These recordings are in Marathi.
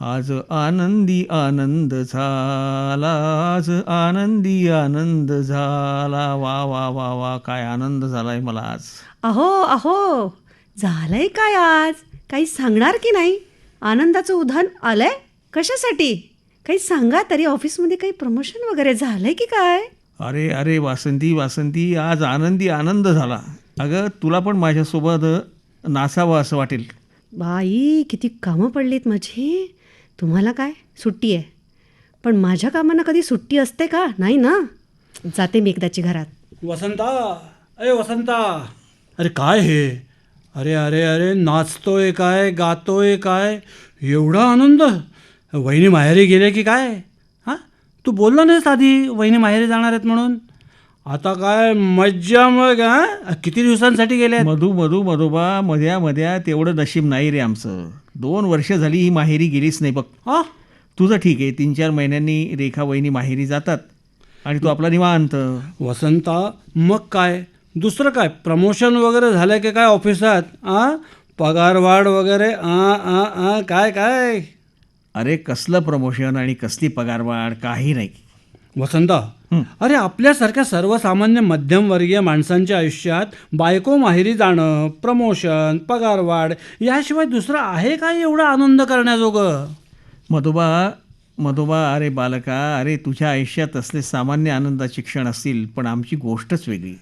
आज आनंदी आनंद झाला आज आनंदी आनंद झाला. वा वा वा वा काय आनंद झालाय मला आज. अहो अहो झालंय काय आज? काही सांगणार की नाही? आनंदाचं उधाण आलंय? कशासाठी? काही सांगा तरी ऑफिसमध्ये काही प्रमोशन वगैरे झालंय की काय? अरे अरे वासंती वासंती आज आनंदी आनंद झाला. अगं तुला पण माझ्यासोबत नासावं असं वाटेल. बाई किती कामं पडलीत माझी. तुम्हाला काय? सुट्टी आहे. पण माझ्या कामांना कधी सुट्टी असते का? नाही ना? जाते मी एकदाची घरात. वसंता अरे वसंता. अरे काय हे? अरे अरे अरे नाचतोय काय गातोय काय? एवढा आनंद. वहिनी माहेरी गेले की काय? हां? तू बोलला नाहीस आधी वहिनी माहेरी जाणार आहेत म्हणून? आता काय मज्जा मग हां? किती दिवसांसाठी गेले मधू मधू मधोबा मध्या मध्या तेवढं नशीब नाही रे आमचं. दोन वर्ष झाली ही माहेरी गेलीच नाही बघ. हां? तुझं ठीक आहे तीन चार महिन्यांनी रेखा वहिनी माहेरी जातात आणि तू आपला निवांत. वसंता मग काय? दुसरं काय? प्रमोशन वगैरे झालं की काय ऑफिसात? आ? पगारवाढ वगैरे? आ आ आ काय काय? अरे कसलं प्रमोशन आणि कसली पगारवाढ? काही नाही. वसंता. अरे आपल्यासारख्या सर्वसामान्य मध्यमवर्गीय माणसांच्या आयुष्यात बायको माहेरी जाणं प्रमोशन पगारवाढ याशिवाय दुसरं आहे काय एवढा आनंद करण्याजोगं? मधोबा मधोबा अरे बालका अरे तुझ्या आयुष्यात असले सामान्य आनंदाचे क्षण असतील पण आमची गोष्टच वेगळी.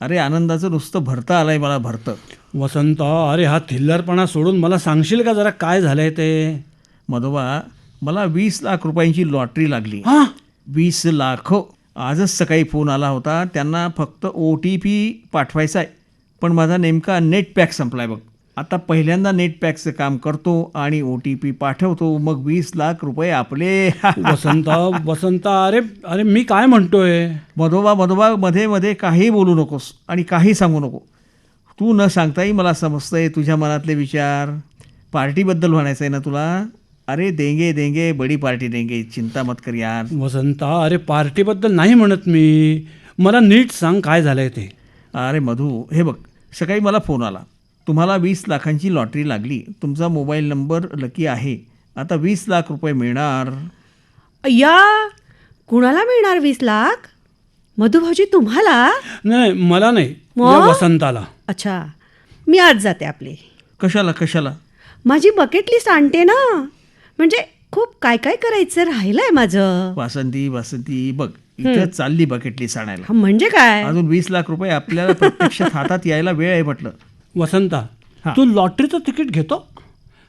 अरे आनंदाचं नुसतं भरतं आलंय मला भरतं. वसंता अरे हा थिल्लरपणा सोडून मला सांगशील का जरा काय झालंय ते? मधोबा मला वीस लाख रुपयांची लॉटरी लागली. हां? वीस लाख. आजच सकाळी फोन आला होता त्यांना फक्त ओ टी पी पाठवायचा आहे. पण माझा नेमका नेट पॅक संपला आहे बघ. आता पहिल्यांदा नेट पॅकचं काम करतो आणि ओ टी पी पाठवतो मग वीस लाख रुपये आपले. वसंता वसंता अरे अरे मी काय म्हणतोय? मधोबा मधोबा मध्ये मध्ये काही बोलू नकोस आणि काही सांगू नको. तू न सांगताही मला समजतंय तुझ्या मनातले विचार. पार्टीबद्दल म्हणायचं आहे ना तुला? अरे देंगे देंगे बडी पार्टी देंगे चिंता मत कर यार। वसंता अरे पार्टीबद्दल नाही म्हणत मी. मला नीट सांग काय झालंय ते. अरे मधू हे बघ सकाळी मला फोन आला. तुम्हाला वीस लाखांची लॉटरी लागली. तुमचा मोबाईल नंबर लकी आहे. आता वीस लाख रुपये मिळणार. अय्या कुणाला मिळणार वीस लाख? मधुभाऊजी तुम्हाला? नाही मला नाही. मग? या वसंताला. अच्छा. मी आज जाते आपली. कशाला कशाला? माझी बकेट लिस्ट आणते ना. म्हणजे खूप काय काय करायचं राहिलंय माझं? वासंती वासंती बघ इथं चालली बकेटली आणायला. हा, म्हणजे काय? अजून वीस लाख रुपये आपल्याला प्रत्यक्षात हातात यायला वेळ आहे म्हटलं. वसंता हां. तू लॉटरीचं तिकीट घेतो?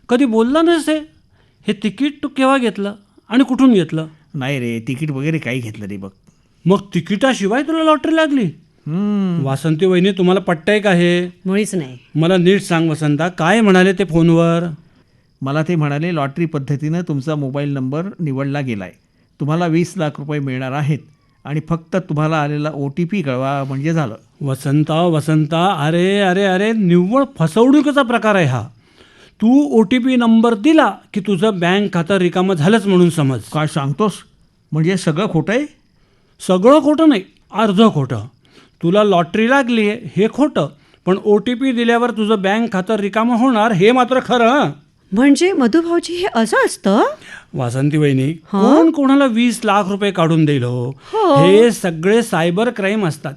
कधी बोलला नाहीस हे? हे तिकीट तू केव्हा घेतलं आणि कुठून घेतलं? नाही रे तिकीट वगैरे काही घेतलं नाही बघ. मग तिकिटाशिवाय तुला लॉटरी लागली? हम्म, वासंती वहिनी तुम्हाला पट्टाय का हे? मुळीच नाही. मला नीट सांग वसंता काय म्हणाले ते फोनवर? मला ते म्हणाले लॉटरी पद्धतीनं तुमचा मोबाईल नंबर निवडला गेला आहे तुम्हाला वीस लाख रुपये मिळणार आहेत आणि फक्त तुम्हाला आलेला ओ टी पी कळवा म्हणजे झालं. वसंता वसंता अरे अरे अरे निव्वळ फसवणुकीचा प्रकार आहे हा. तू ओ टी पी नंबर दिला की तुझं बँक खातं रिकामं झालंच म्हणून समज. काय सांगतोस? म्हणजे सगळं खोटं आहे? सगळं खोटं नाही अर्धं खोटं. तुला लॉटरी लागली आहे हे खोटं पण ओ टी पी दिल्यावर तुझं बँक खातं रिकामं होणार हे मात्र खरं हं. म्हणजे मधुभाऊजी हे असं असतं? वासंती वहिनी कोण कोणाला वीस लाख रुपये काढून देईल हो? हे. सगळे सायबर क्राईम असतात.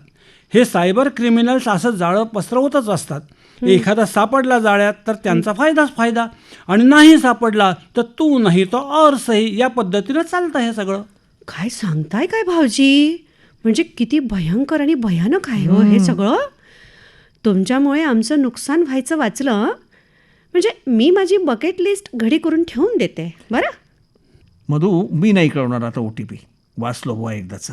हे सायबर क्रिमिनल्स असं जाळं पसरवतच असतात. एखादा सापडला जाळ्यात तर त्यांचा फायदाच फायदा. आणि नाही सापडला तर तू नाही तो और सही या पद्धतीनं चालतं हे सगळं. काय सांगताय काय भाऊजी? म्हणजे किती भयंकर आणि भयानक आहे हो हे सगळं. तुमच्यामुळे आमचं नुकसान व्हायचं वाचलं. हं? म्हणजे मी माझी बकेट लिस्ट घडी करून ठेवून देते. बरं? मधू मी नाही कळवणार आता ओ टी पी. वाचलो बुवा एकदाचा.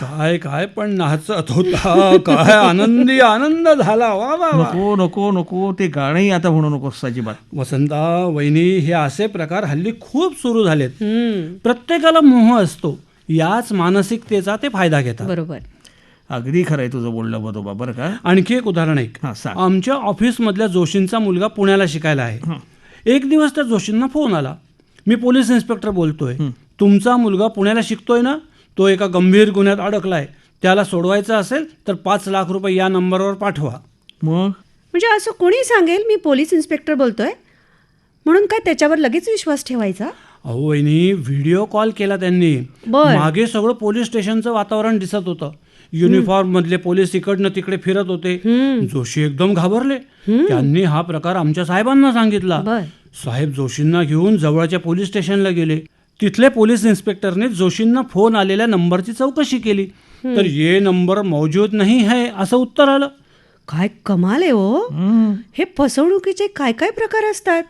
काय काय पण नाचत होता. काय आनंदी आनंद झाला. वा वा वा. नको नको नको. ते गाणंही आता म्हणू नकोस अजिबात. वसंता वहिनी हे असे प्रकार हल्ली खूप सुरू झालेत. प्रत्येकाला मोह असतो. याच मानसिकतेचा ते फायदा घेतात. बरोबर. अगदी खरं आहे तुझं बोलणं बरोबर बरं का? आणखी एक उदाहरण ऐक हां सांग. आमच्या ऑफिसमधल्या जोशींचा मुलगा पुण्याला शिकायला आहे. एक दिवस त्या जोशींना फोन आला. मी पोलीस इन्स्पेक्टर बोलतोय. तुमचा मुलगा पुण्याला शिकतोय ना? तो एका गंभीर गुन्ह्यात अडकलाय. त्याला सोडवायचं असेल तर पाच लाख रुपये या नंबरवर पाठवा. मग? म्हणजे असं कोणी सांगेल? मी पोलीस इन्स्पेक्टर बोलतोय. म्हणून काय त्याच्यावर लगेच विश्वास ठेवायचा? अहो वहिनी व्हिडिओ कॉल केला त्यांनी. बर. मागे सगळं पोलीस स्टेशनचं वातावरण दिसत होतं. युनिफॉर्म मधले पोलीस इकडनं तिकडे फिरत होते. जोशी एकदम घाबरले. त्यांनी हा प्रकार आमच्या साहेबांना सांगितला. साहेब जोशींना घेऊन जवळच्या पोलीस स्टेशनला गेले. तिथले पोलीस इन्स्पेक्टरने जोशींना फोन आलेल्या नंबरची चौकशी केली. तर ये नंबर मौजूद नाही है असं उत्तर आलं. काय कमाल आहे हो. हे फसवणुकीचे काय काय प्रकार असतात?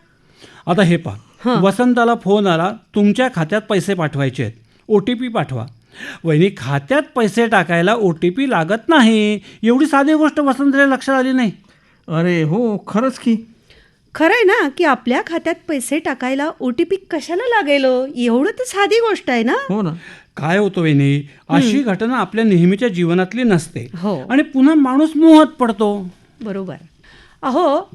आता हे पहा. वसंताला फोन आला तुमच्या खात्यात पैसे पाठवायचे आहेत. ओ टी पी पाठवा. वहिनी खात्यात पैसे टाकायला ओ टी पी लागत नाही. एवढी साधी गोष्ट वसंतला लक्षात आली नाही. अरे हो खरंच की. खरं आहे ना की आपल्या खात्यात पैसे टाकायला ओ टी पी कशाला लागेल? एवढं तर साधी गोष्ट आहे ना? हो ना. काय होतं वहिनी अशी घटना आपल्या नेहमीच्या जीवनातली नसते. हो. आणि पुन्हा माणूस मोहात पडतो. बरोबर. अहो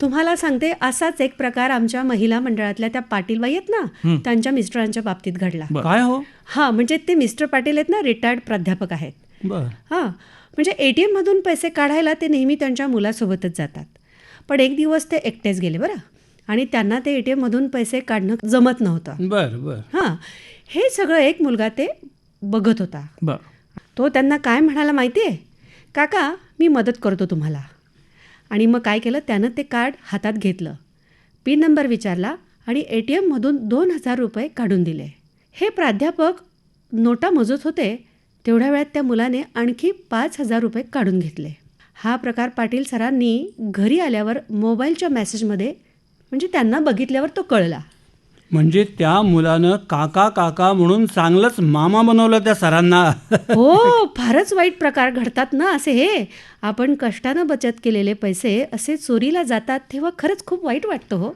तुम्हाला सांगते असाच एक प्रकार आमच्या महिला मंडळातल्या त्या पाटीलबाई आहेत ना त्यांच्या मिस्टरांच्या बाबतीत घडला. काय हो? हां म्हणजे ते मिस्टर पाटील आहेत ना रिटायर्ड प्राध्यापक आहेत. हां म्हणजे ए टी एममधून पैसे काढायला ते नेहमी त्यांच्या मुलासोबतच जातात. पण एक दिवस ते एकटेच गेले बरं. आणि त्यांना ते ए टी एममधून पैसे काढणं जमत नव्हतं. बर बर. हां हे सगळं एक मुलगा ते बघत होता. बर. तो त्यांना काय म्हणाला माहिती आहे काका मी मदत करतो तुम्हाला. आणि मग काय केलं? त्यानं ते कार्ड हातात घेतलं. पिन नंबर विचारला आणि ए टी एममधून दोन हजार रुपये काढून दिले. हे प्राध्यापक नोटा मोजत होते. तेवढ्या वेळात त्या मुलाने आणखी पाच हजार रुपये काढून घेतले. हा प्रकार पाटील सरांनी घरी आल्यावर मोबाईलच्या मेसेजमध्ये म्हणजे त्यांना बघितल्यावर तो कळला. म्हणजे त्या मुलानं काका काका म्हणून चांगलंच मामा बनवलं त्या सरांना. हो फारच वाईट प्रकार घडतात ना असे हे. आपण कष्टानं बचत केलेले पैसे असे चोरीला जातात तेव्हा खरंच खूप वाईट वाटतं हो.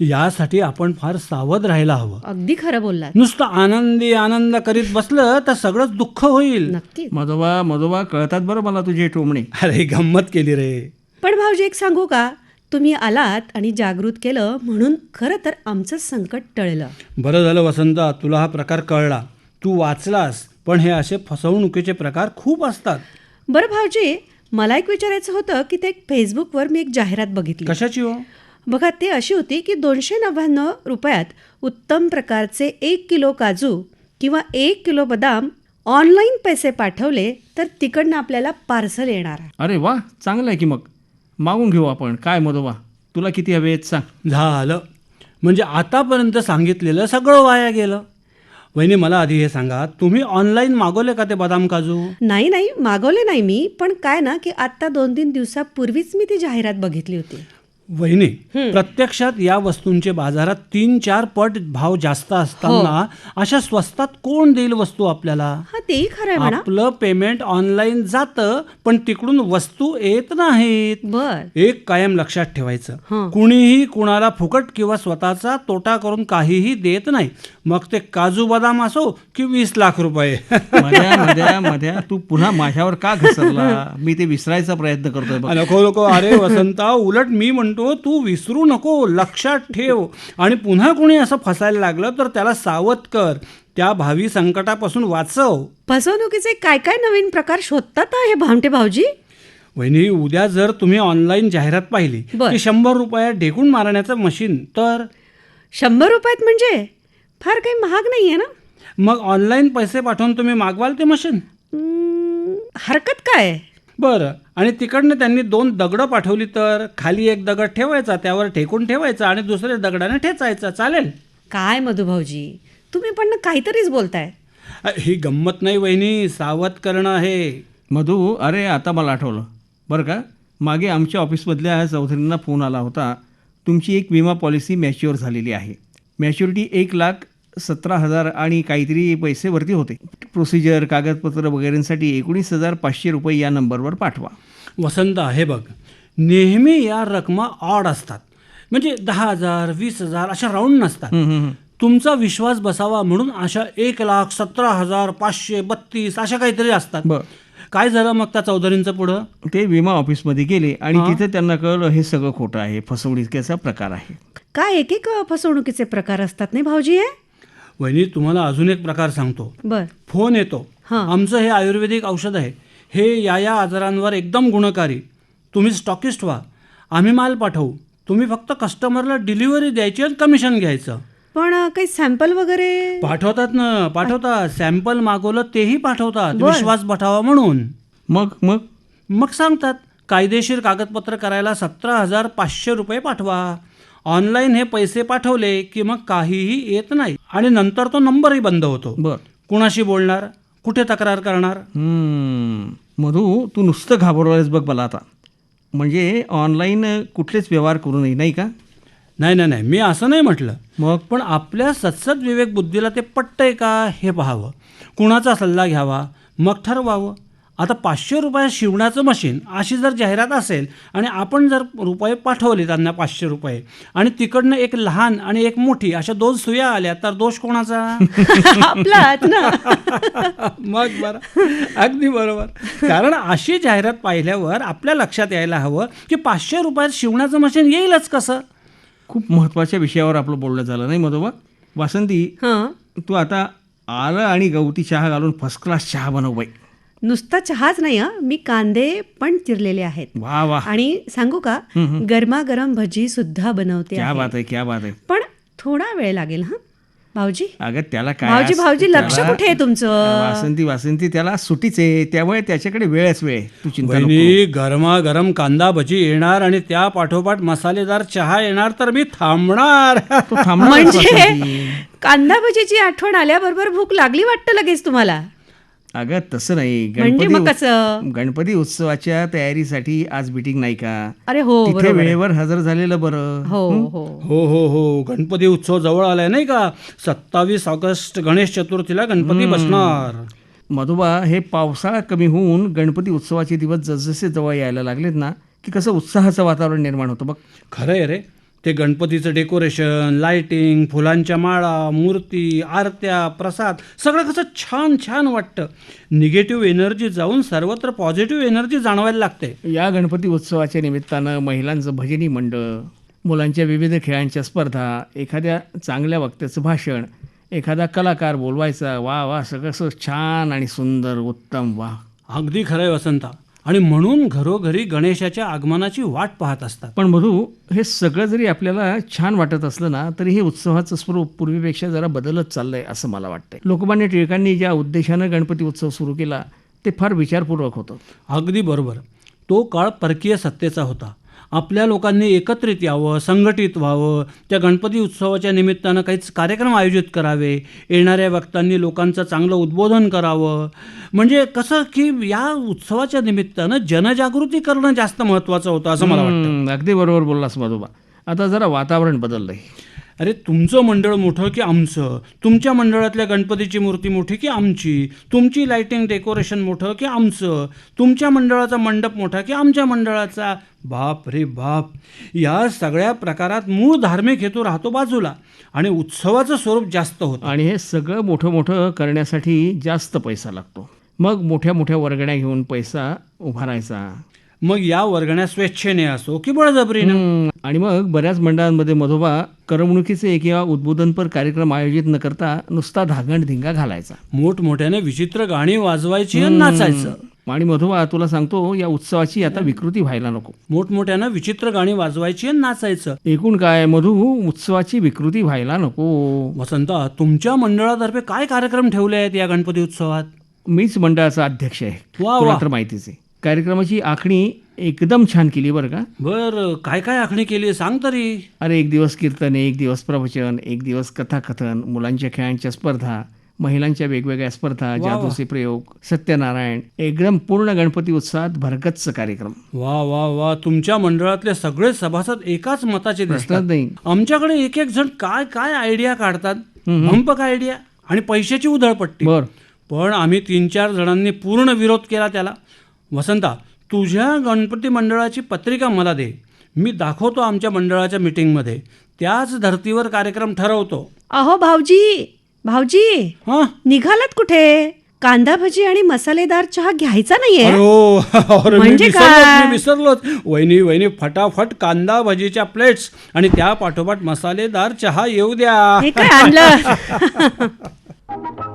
यासाठी आपण फार सावध राहायला हवं. अगदी खरं बोललात. नुसतं आनंदी आनंद करीत बसलं तर सगळंच दुःख होईल. नक्की मधोबा मधोबा कळतात बरं मला तुझे टोमणे. अरे गंमत केली रे. पण भाऊजी एक सांगू का? तुम्ही आलात आणि जागृत केलं म्हणून खरं तर आमचं संकट टळलं. बरं झालं वसंता तुला हा प्रकार कळला. तू वाचलास पण हे असे फसवणुकीचे प्रकार खूप असतात. बरं भाऊजी मला एक विचारायचं होतं की ते फेसबुकवर मी एक जाहिरात बघितली. कशाची हो? बघा ते अशी होती की दोनशे नव्याण्णव रुपयात उत्तम प्रकारचे एक किलो काजू किंवा एक किलो बदाम ऑनलाईन पैसे पाठवले तर तिकडनं आपल्याला पार्सल येणार अरे वा चांगलं आहे की मग. मागून घेऊ आपण. काय मधोबा तुला किती हवे आहेत सांग. झालं. म्हणजे आतापर्यंत सांगितलेलं सगळं वाया गेलं. वहिनी मला आधी हे सांगा. तुम्ही ऑनलाईन मागवले का ते बदाम काजू? नाही नाही. मागवले नाही मी. पण काय ना की आत्ता दोन तीन दिवसापूर्वीच मी ती जाहिरात बघितली होती. वहिनी प्रत्यक्षात या वस्तूंचे बाजारात तीन चार पट भाव जास्त असताना अशा स्वस्तात कोण देईल वस्तू आपल्याला? हा तेही खरं आहे म्हणा. आपलं पेमेंट ऑनलाईन जातं पण तिकडून वस्तू येत नाहीत. बर. एक कायम लक्षात ठेवायचं. हं. कुणीही कुणाला फुकट किंवा स्वतःचा तोटा करून काहीही देत नाही. मग ते काजू बदाम असो की वीस लाख रुपये. मध्या मध्या मध्या तू पुन्हा माझ्यावर का घसरला? मी ते विसरायचा प्रयत्न करतोय बघ. नको नको. अरे वसंता उलट मी म्हणतो तू विसरू नको लक्षात ठेव. आणि पुन्हा कोणी असं फसायला लागलं तर त्याला सावध कर. त्या भावी संकटापासून वाचव. फसवणुकीचे काय काय नवीन प्रकार शोधतात हा भामटे भाऊजी? वहिनी उद्या जर तुम्ही ऑनलाईन जाहिरात पाहिली. की शंभर रुपयात ढेकून मारण्याचं मशीन तर? शंभर रुपयात म्हणजे? फार काही महाग नाही आहे ना? मग ऑनलाईन पैसे पाठवून तुम्ही मागवाल ते मशीन? हरकत काय? बरं. आणि तिकडनं त्यांनी दोन दगडं पाठवली तर खाली एक दगड ठेवायचा त्यावर ठेकून ठेवायचा आणि दुसऱ्या दगडाने ठेचायचा. चालेल? काय मधू भाऊजी तुम्ही पण काहीतरीच बोलताय. ही गंमत नाही वहिनी सावध करणं आहे. मधू अरे आता मला आठवलं. बरं का? मागे आमच्या ऑफिसमधल्या चौधरींना फोन आला होता. तुमची एक विमा पॉलिसी मॅच्युअर झालेली आहे. मॅच्युरिटी एक लाख सतरा हजार आणि काहीतरी पैसे वरती होते. प्रोसिजर कागदपत्र वगैरेंसाठी एकोणीस हजार पाचशे रुपये या नंबरवर पाठवा. वसंत हे बघ. नेहमी या रकमा ऑड असतात. म्हणजे दहा हजार वीस हजार अशा राऊंड नसतात. तुमचा विश्वास बसावा म्हणून अशा एक लाख सतरा हजार पाचशे बत्तीस अशा काहीतरी असतात. काय झालं मग त्या चौधरींचं पुढं? ते विमा ऑफिसमध्ये गेले आणि तिथे त्यांना कळलं हे सगळं खोटं आहे. फसवणुकीचा प्रकार आहे. काय एक एक फसवणुकीचे प्रकार असतात नाही भाऊजी हे? वहिनी तुम्हाला अजून एक प्रकार सांगतो. बर. फोन येतो. हां. आमचं हे आयुर्वेदिक औषध आहे. हे या या आजारांवर एकदम गुणकारी. तुम्ही स्टॉकिस्ट व्हा. आम्ही माल पाठवू. तुम्ही फक्त कस्टमरला डिलिव्हरी द्यायची आणि कमिशन घ्यायचं. पण काही सॅम्पल वगैरे? पाठवतात ना. पाठवतात. सॅम्पल मागवलं तेही पाठवतात. विश्वास बठावा म्हणून. मग मग? मग सांगतात कायदेशीर कागदपत्र करायला सतरा हजार पाचशे रुपये पाठवा. ऑनलाईन हे पैसे पाठवले की मग काहीही येत नाही. आणि नंतर तो नंबरही बंद होतो. बर. कुणाशी बोलणार? कुठे तक्रार करणार. मधू तू नुसतं घाबरवलंस बघ मला आता. म्हणजे ऑनलाईन कुठलेच व्यवहार करू नये नाही का? नाही नाही नाही. मी असं नाही म्हटलं. मग? पण आपल्या सत्सद विवेक बुद्धीला ते पटतंय का? हे पाहावं. कुणाचा सल्ला घ्यावा? मग ठरवावं. आता पाचशे रुपये शिवण्याचं मशीन अशी जर जाहिरात असेल आणि आपण जर रुपये पाठवले त्यांना पाचशे रुपये आणि तिकडनं एक लहान आणि एक मोठी अशा दोन सुया आल्या तर दोष कोणाचा? आपलाच ना. मग बरं. अगदी बरोबर. कारण अशी जाहिरात पाहिल्यावर आपल्या लक्षात यायला हवं की पाचशे रुपयात शिवण्याचं मशीन येईलच कसं? खूप महत्त्वाच्या विषयावर आपलं बोलणं झालं नाही मधोबा वासंती हां. तू आता आलं आणि गवती चहा घालून फर्स्ट क्लास चहा बनव बाई. नुसता चहाच नाही हा. मी कांदे पण चिरलेले आहेत. वा वा. आणि सांगू का गरमागरम भजी सुद्धा बनवते क्या आहे. बात आहे क्या बात आहे. पण थोडा वेळ लागेल हा. भाऊजी? अगं त्याला काय भाऊजी भाऊजी लक्ष कुठे आहे तुमचं? वासंती वासंती त्याला सुटीच आहे. त्यामुळे त्याच्याकडे वेळच वेळ गरमागरम कांदा भजी येणार आणि त्या पाठोपाठ मसालेदार चहा येणार तर मी थांबणार. म्हणजे. कांदा भजीची आठवण आल्याबरोबर भूक लागली वाटतं लगेच तुम्हाला? अगं तसं नाही. म्हणजे मग गणपती कसं? गणपती उत्सवाच्या तयारीसाठी आज मीटिंग नाही का? अरे हो तिथे बरोबर. वेळेवर हजर झालेलं बरं. हो हो? हो. हो हो गणपती उत्सव जवळ आलाय नाही का? सत्तावीस ऑगस्ट गणेश चतुर्थीला गणपती बसणार. मधुबा हे पावसाळा कमी होऊन गणपती उत्सवाचे दिवस जसजसे जवळ यायला लागलेत ना की कसं उत्साहाचं वातावरण निर्माण होतं बघ. खरं आहे रे. ते गणपतीचं डेकोरेशन लाइटिंग फुलांच्या माळा मूर्ती आरत्या प्रसाद सगळं कसं छान छान वाटतं. निगेटिव्ह एनर्जी जाऊन सर्वत्र पॉझिटिव्ह एनर्जी जाणवायला लागते या गणपती उत्सवाच्या निमित्तानं महिलांचं भजनी मंडळ मुलांच्या विविध खेळांच्या स्पर्धा एखाद्या चांगल्या वक्त्याचं भाषण एखादा कलाकार बोलवायचा वा वा सगळं छान आणि सुंदर उत्तम वा. अगदी खरं आहे वसंता. आणि म्हणून घरोघरी गणेशाच्या आगमनाची वाट पाहत असतात. पण मधू हे सगळं जरी आपल्याला छान वाटत असलं ना तरी हे उत्सवाचं स्वरूप पूर्वीपेक्षा जरा बदलत चाललंय असं मला वाटतंय. लोकमान्य टिळकांनी ज्या उद्देशानं गणपती उत्सव सुरू केला ते फार विचारपूर्वक होतं. अगदी बरोबर. तो काळ परकीय सत्तेचा होता. आपल्या लोकांनी एकत्रित यावं संघटित व्हावं. त्या गणपती उत्सवाच्या निमित्तानं काहीच कार्यक्रम आयोजित करावे. येणाऱ्या वक्तांनी लोकांचं चांगलं उद्बोधन करावं. म्हणजे कसं की या उत्सवाच्या निमित्तानं जनजागृती करणं जास्त महत्त्वाचं होतं असं मला वाटतं. अगदी बरोबर बोललास मधोबा. आता जरा वातावरण बदललंय. अरे तुमचं मंडळ मोठं की आमचं? तुमच्या मंडळातल्या गणपतीची मूर्ती मोठी की आमची? तुमची लाइटिंग डेकोरेशन मोठं की आमचं? तुमच्या मंडळाचा मंडप मोठा की आमच्या मंडळाचा? बाप रे बाप. या सगळ्या प्रकारात मूळ धार्मिक हेतू राहतो बाजूला आणि उत्सवाचं स्वरूप जास्त होतं. आणि हे सगळं मोठं मोठं करण्यासाठी जास्त पैसा लागतो. मग मोठ्या मोठ्या वर्गण्या घेऊन पैसा उभारायचा. मग या वर्गण्या स्वेच्छेने असो की बळजबरीनं. आणि मग बऱ्याच मंडळांमध्ये मधोबा करमणुकीचे किंवा उद्बोधनपर कार्यक्रम आयोजित न करता नुसता धागण धिंगा घालायचा. मोठमोठ्याने विचित्र गाणी वाजवायची आणि नाचायचं. आणि मधोबा तुला सांगतो या उत्सवाची आता विकृती व्हायला नको. मोठमोठ्यानं विचित्र गाणी वाजवायची आणि नाचायचं. एकूण काय मधू उत्सवाची विकृती व्हायला नको. वसंता तुमच्या मंडळातर्फे काय कार्यक्रम ठेवले आहेत या गणपती उत्सवात? मीच मंडळाचा अध्यक्ष आहे. माहितीच आहे. कार्यक्रमाची आखणी एकदम छान केली बरं का? बर काय काय आखणी केली? सांग तरी. अरे एक दिवस कीर्तन एक दिवस प्रवचन एक दिवस कथाकथन मुलांच्या खेळांच्या स्पर्धा महिलांच्या वेगवेगळ्या स्पर्धा जादूचे प्रयोग सत्यनारायण एकदम पूर्ण गणपती उत्सवात भरगच्च कार्यक्रम. वा वा वा तुमच्या मंडळातले सगळे सभासद एकाच मताचे दिसतात. नाही. आमच्याकडे एक एक जण काय काय आयडिया काढतात? भंपक आयडिया आणि पैशाची उधळपट्टी. बर. पण आम्ही तीन चार जणांनी पूर्ण विरोध केला त्याला. वसंता तुझ्या गणपती मंडळाची पत्रिका मला दे. मी दाखवतो आमच्या मंडळाच्या मीटिंगमध्ये. त्याच धर्तीवर कार्यक्रम ठरवतो. अहो भाऊजी भाऊजी. हां? निघालात कुठे? कांदा भजी आणि मसालेदार चहा घ्यायचा नाहीये? अरे ओ, अरे मी म्हणजे विसरलोच, काय? मी विसरलोच. वहिनी वहिनी फटाफट कांदा भजीच्या प्लेट्स आणि त्या पाठोपाठ मसालेदार चहा येऊ द्या. हे काय आणलं?